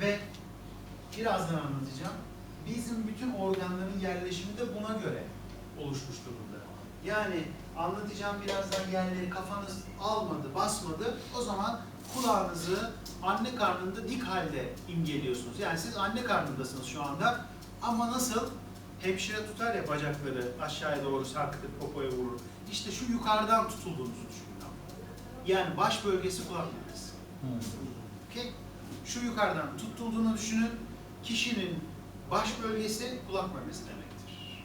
Ve birazdan anlatacağım. Bizim bütün organların yerleşimi de buna göre oluşmuş durumda. Yani anlatacağım birazdan yerleri kafanız almadı, basmadı. O zaman kulağınızı anne karnında dik halde imgeliyorsunuz. Yani siz anne karnındasınız şu anda. Ama nasıl? Hemşire tutar ya bacakları aşağıya doğru sarkıtır, popoya vurur. İşte şu yukarıdan tutulduğunuzu düşünün. Yani baş bölgesi kulak memesi. Okey? Şu yukarıdan tutulduğunu düşünün. Kişinin baş bölgesi kulak memesi demektir.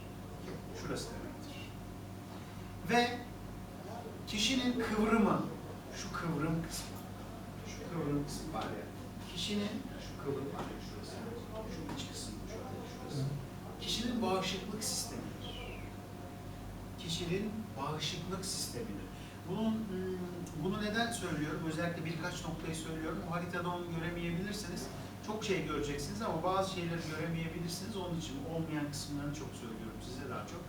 Şurası demektir. Ve kişinin kıvrımı, şu kıvrım kısmı, şu kıvrım kısmı var ya, kişinin şu kıvrım var ya şurası, şu iç kısmı, şurada, şurası. Kişinin bağışıklık sistemidir. Kişinin bağışıklık sistemidir. Bunun, hmm, söylüyorum? Özellikle birkaç noktayı söylüyorum. O haritada onu göremeyebilirsiniz. Çok şey göreceksiniz ama bazı şeyleri göremeyebilirsiniz. Onun için olmayan kısımlarını çok söylüyorum size daha çok.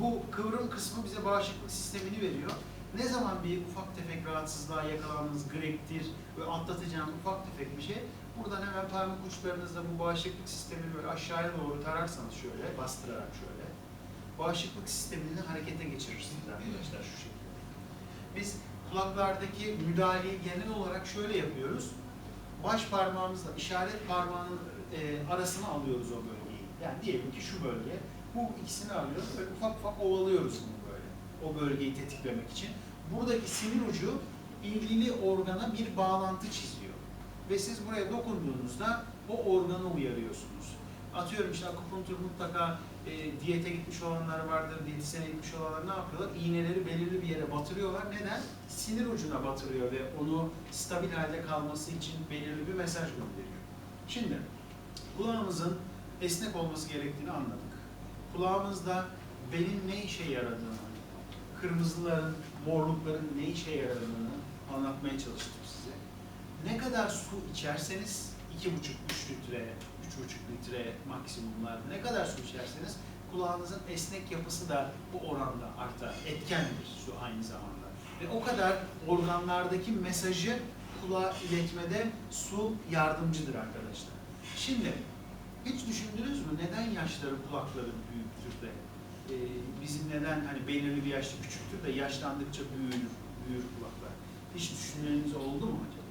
Bu kıvrım kısmı bize bağışıklık sistemini veriyor. Ne zaman bir ufak tefek rahatsızlığa yakalandınız, griptir ve atlatacağım ufak tefek bir şey, buradan hemen parmak uçlarınızla bu bağışıklık sistemini böyle aşağıya doğru tararsanız şöyle, bastırarak şöyle, bağışıklık sistemini harekete geçirirsiniz arkadaşlar şu şekilde. Biz kulaklardaki müdahaleyi genel olarak şöyle yapıyoruz. Baş parmağımızla işaret parmağının e, arasına alıyoruz o bölgeyi. Yani diyelim ki şu bölge. Bu ikisini alıyoruz ve ufak ufak ovalıyoruz bunu böyle. O bölgeyi tetiklemek için. Buradaki sinir ucu ilgili organa bir bağlantı çiziyor. Ve siz buraya dokunduğunuzda o organı uyarıyorsunuz. Atıyorum işte akupunktur mutlaka e, diyete gitmiş olanlar vardır, diyetisyene gitmiş olanlar ne yapıyorlar? İğneleri belirli bir yere batırıyorlar. Neden? Sinir ucuna batırıyor ve onu stabil halde kalması için belirli bir mesaj gönderiyor. Şimdi kulağımızın esnek olması gerektiğini anladık. Kulağımızda benim ne işe yaradığını, kırmızıların, morlukların ne işe yaradığını anlatmaya çalıştım size. Ne kadar su içerseniz 2,5-3 litre, 3,5 litre maksimumlar ne kadar su içerseniz kulağınızın esnek yapısı da bu oranda artar. Etkendir su aynı zamanda. Ve o kadar organlardaki mesajı kulağa iletmede su yardımcıdır arkadaşlar. Şimdi hiç düşündünüz mü neden yaşları kulakları büyüktür de e, bizim neden hani belirli bir yaşta küçüktür de yaşlandıkça büyür, büyür kulaklar. Hiç düşünmeniz oldu mu acaba?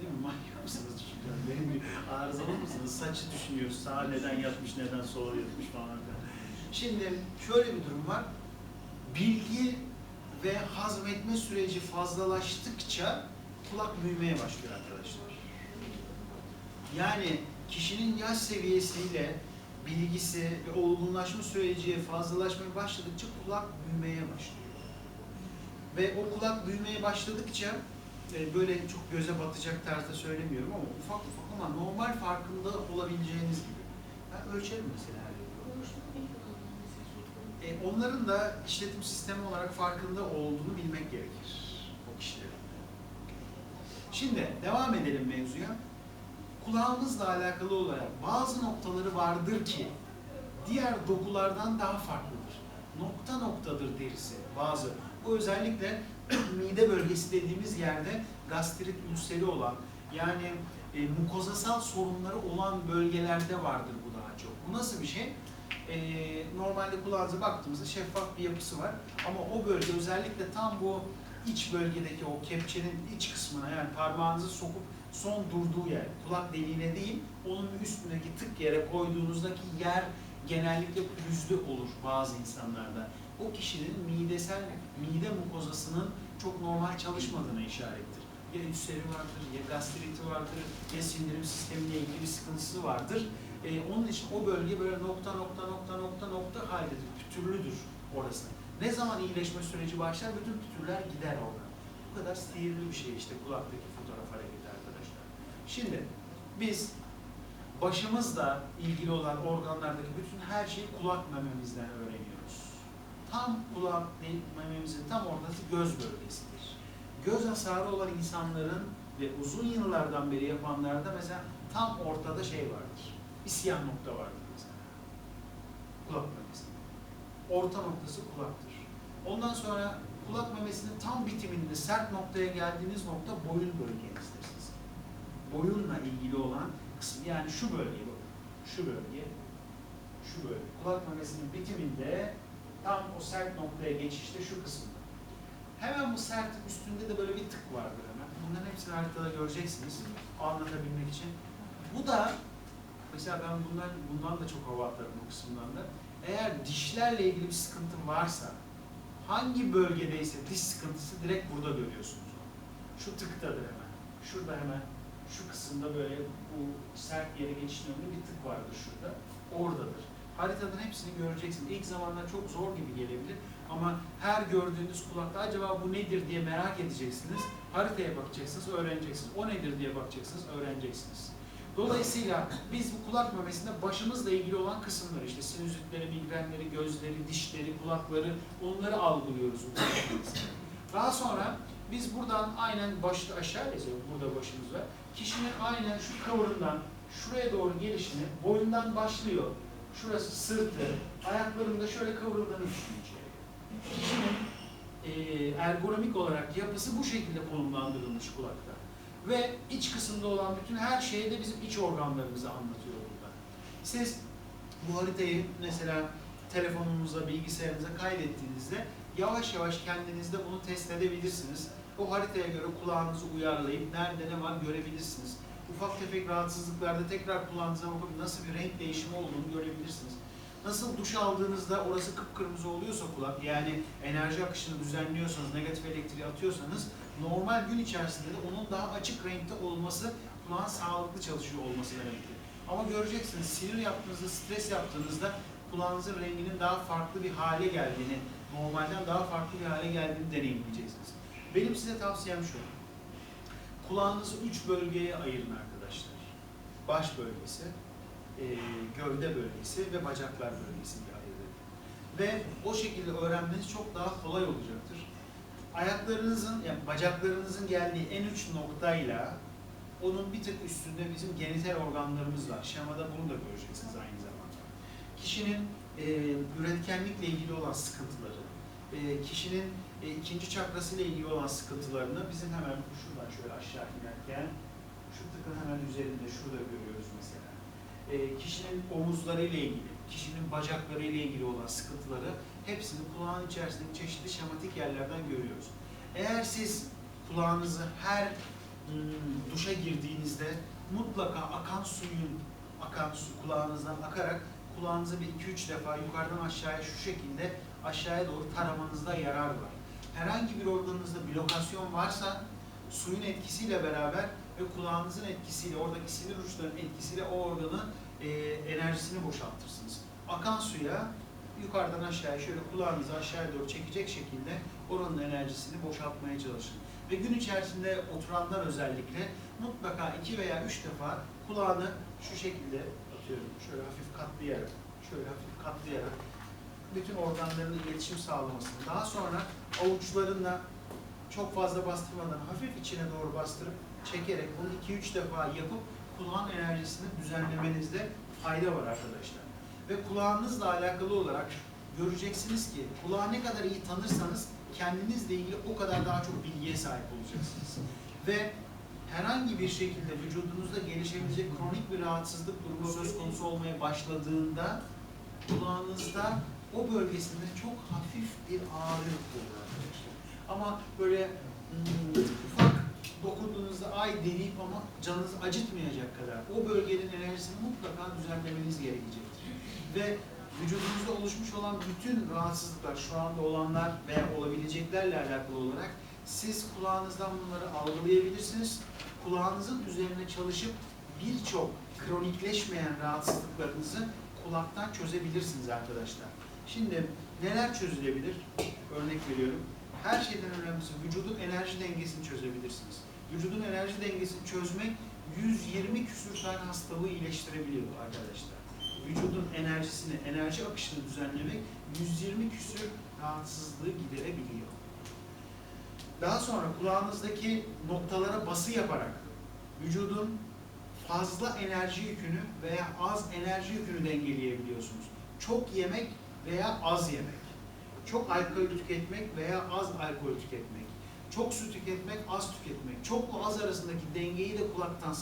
Değil mi? Manyak mısınız? Benim bir arızalı mısınız? Saçı düşünüyoruz. Sağa neden yatmış, neden sola yatmış falan filan. Şimdi şöyle bir durum var. Bilgi ve hazmetme süreci fazlalaştıkça kulak büyümeye başlıyor arkadaşlar. Yani kişinin yaş seviyesiyle bilgisi ve olgunlaşma süreci fazlalaşmaya başladıkça kulak büyümeye başlıyor. Ve o kulak büyümeye başladıkça böyle çok göze batacak tarzda söylemiyorum ama ufak ufak ama normal farkında olabileceğiniz gibi. Ben ölçerim mesela. E, onların da işletim sistemi olarak farkında olduğunu bilmek gerekir o kişilerin. Şimdi devam edelim mevzuya. Kulağımızla alakalı olarak bazı noktaları vardır ki diğer dokulardan daha farklıdır. Nokta noktadır derisi bazı. Bu özellikle mide bölgesi dediğimiz yerde gastrit ülseri olan yani e, mukozasal sorunları olan bölgelerde vardır bu daha çok. Bu nasıl bir şey? E, normalde kulağınıza baktığımızda şeffaf bir yapısı var ama o bölge özellikle tam bu iç bölgedeki o kepçenin iç kısmına yani parmağınızı sokup son durduğu yer, kulak deliğine değil, onun üstündeki tık yere koyduğunuzdaki yer genellikle pürüzlü olur bazı insanlarda. O kişinin midesel, mide mukozasının çok normal çalışmadığına işarettir. Ya ülseri vardır, ya gastriti vardır, ya sindirim sistemiyle ilgili bir sıkıntısı vardır. Ee, onun için o bölge böyle nokta nokta nokta nokta nokta haldedir, pütürlüdür orası. Ne zaman iyileşme süreci başlar, bütün pütürler gider oradan. Bu kadar sihirli bir şey işte kulaktaki fotoğraf hareketi arkadaşlar. Şimdi biz başımızla ilgili olan organlardaki bütün her şeyi kulak mememizden öğreniyoruz. Tam kulak mememizin tam ortası göz bölgesidir. Göz hasarı olan insanların ve uzun yıllardan beri yapanlarda mesela tam ortada şey vardır. Bir nokta vardır mesela. Kulak memesinde. Orta noktası kulaktır. Ondan sonra kulak memesinin tam bitiminde sert noktaya geldiğiniz nokta boyun bölgenizdir sizin. boyunla ilgili olan kısım. Yani şu bölge. Şu bölge. Şu bölge. Kulak memesinin bitiminde tam o sert noktaya geçişte şu kısımda. Hemen bu sertin üstünde de böyle bir tık vardır hemen. Bunların hepsini haritada göreceksiniz anlatabilmek için. Bu da mesela ben bundan bundan da çok hava atarım bu kısımdan da. Eğer dişlerle ilgili bir sıkıntın varsa hangi bölgedeyse diş sıkıntısı direkt burada görüyorsunuz. Şu tıktadır hemen. Şurada hemen şu kısımda böyle bu sert yere geçişin önünde bir tık vardır şurada. Oradadır. Haritadan hepsini göreceksiniz. İlk zamanlar çok zor gibi gelebilir ama her gördüğünüz kulakta acaba bu nedir diye merak edeceksiniz. Haritaya bakacaksınız, öğreneceksiniz. O nedir diye bakacaksınız, öğreneceksiniz. Dolayısıyla biz bu kulak memesinde başımızla ilgili olan kısımları işte sinüzitleri, migrenleri, gözleri, dişleri, kulakları onları algılıyoruz bu. Daha sonra biz buradan aynen başta aşağı yazıyoruz. Burada başımız var. Kişinin aynen şu kıvrımdan şuraya doğru gelişini boyundan başlıyor. Şurası sırtı, ayaklarında şöyle kıvrıldığını içeriye. Kişinin e, ergonomik olarak yapısı bu şekilde konumlandırılmış kulakta. Ve iç kısımda olan bütün her şeyi de bizim iç organlarımızı anlatıyor burada. Siz bu haritayı mesela telefonunuza, bilgisayarınıza kaydettiğinizde yavaş yavaş kendinizde bunu test edebilirsiniz. O haritaya göre kulağınızı uyarlayıp nerede ne var görebilirsiniz. Ufak tefek rahatsızlıklarda tekrar kulağınıza bakıp nasıl bir renk değişimi olduğunu görebilirsiniz. Nasıl duş aldığınızda orası kıpkırmızı oluyorsa kulak, yani enerji akışını düzenliyorsanız, negatif elektriği atıyorsanız, normal gün içerisinde de onun daha açık renkte olması, kulağın sağlıklı çalışıyor olması demektir. Ama göreceksiniz, sinir yaptığınızda, stres yaptığınızda kulağınızın renginin daha farklı bir hale geldiğini, normalden daha farklı bir hale geldiğini deneyimleyeceksiniz. Benim size tavsiyem şu. Kulağınızı üç bölgeye ayırın arkadaşlar. Baş bölgesi, e, gövde bölgesi ve bacaklar bölgesi diye ayırın. Ve o şekilde öğrenmeniz çok daha kolay olacaktır. Ayaklarınızın, yani bacaklarınızın geldiği en uç noktayla onun bir tık üstünde bizim genital organlarımız var. Şemada bunu da göreceksiniz aynı zamanda. Kişinin e, üretkenlikle ilgili olan sıkıntıları, e, kişinin e, ikinci çakrasıyla ilgili olan sıkıntılarını bizim hemen şuradan şöyle aşağı inerken şu tıkın hemen üzerinde şurada görüyoruz mesela. E, kişinin omuzlarıyla ilgili, kişinin bacaklarıyla ilgili olan sıkıntıları hepsini kulağın içerisindeki çeşitli şematik yerlerden görüyoruz. Eğer siz kulağınızı her hmm, duşa girdiğinizde mutlaka akan suyun akan su kulağınızdan akarak kulağınızı bir iki üç defa yukarıdan aşağıya şu şekilde aşağıya doğru taramanızda yarar var. Herhangi bir organınızda blokasyon varsa suyun etkisiyle beraber ve kulağınızın etkisiyle, oradaki sinir uçlarının etkisiyle o organın e, enerjisini boşaltırsınız. Akan suya yukarıdan aşağıya şöyle kulağınızı aşağıya doğru çekecek şekilde oranın enerjisini boşaltmaya çalışın. Ve gün içerisinde oturanlar özellikle mutlaka iki veya üç defa kulağını şu şekilde atıyorum, şöyle hafif katlayarak, şöyle hafif katlayarak bütün organların iletişim sağlamasını, daha sonra avuçlarınla çok fazla bastırmadan hafif içine doğru bastırıp çekerek bunu 2-3 defa yapıp kulağın enerjisini düzenlemenizde fayda var arkadaşlar. Ve kulağınızla alakalı olarak göreceksiniz ki kulağı ne kadar iyi tanırsanız kendinizle ilgili o kadar daha çok bilgiye sahip olacaksınız. Ve herhangi bir şekilde vücudunuzda gelişebilecek kronik bir rahatsızlık durumu söz konusu olmaya başladığında kulağınızda o bölgesinde çok hafif bir ağrı arkadaşlar. Ama böyle hmm, ufak dokunduğunuzda ay deneyip ama canınızı acıtmayacak kadar o bölgenin enerjisini mutlaka düzenlemeniz gerekecektir. Ve vücudunuzda oluşmuş olan bütün rahatsızlıklar, şu anda olanlar veya olabileceklerle alakalı olarak siz kulağınızdan bunları algılayabilirsiniz. Kulağınızın üzerine çalışıp birçok kronikleşmeyen rahatsızlıklarınızı kulaktan çözebilirsiniz arkadaşlar. Şimdi neler çözülebilir? Örnek veriyorum. Her şeyden önemlisi vücudun enerji dengesini çözebilirsiniz. Vücudun enerji dengesini çözmek 120 küsür tane hastalığı iyileştirebiliyor arkadaşlar. Vücudun enerjisini, enerji akışını düzenlemek 120 küsür rahatsızlığı giderebiliyor. Daha sonra kulağınızdaki noktalara bası yaparak vücudun fazla enerji yükünü veya az enerji yükünü dengeleyebiliyorsunuz. Çok yemek veya az yemek. Çok alkol tüketmek veya az alkol tüketmek. Çok su tüketmek, az tüketmek. Çokla az arasındaki dengeyi de kulaktan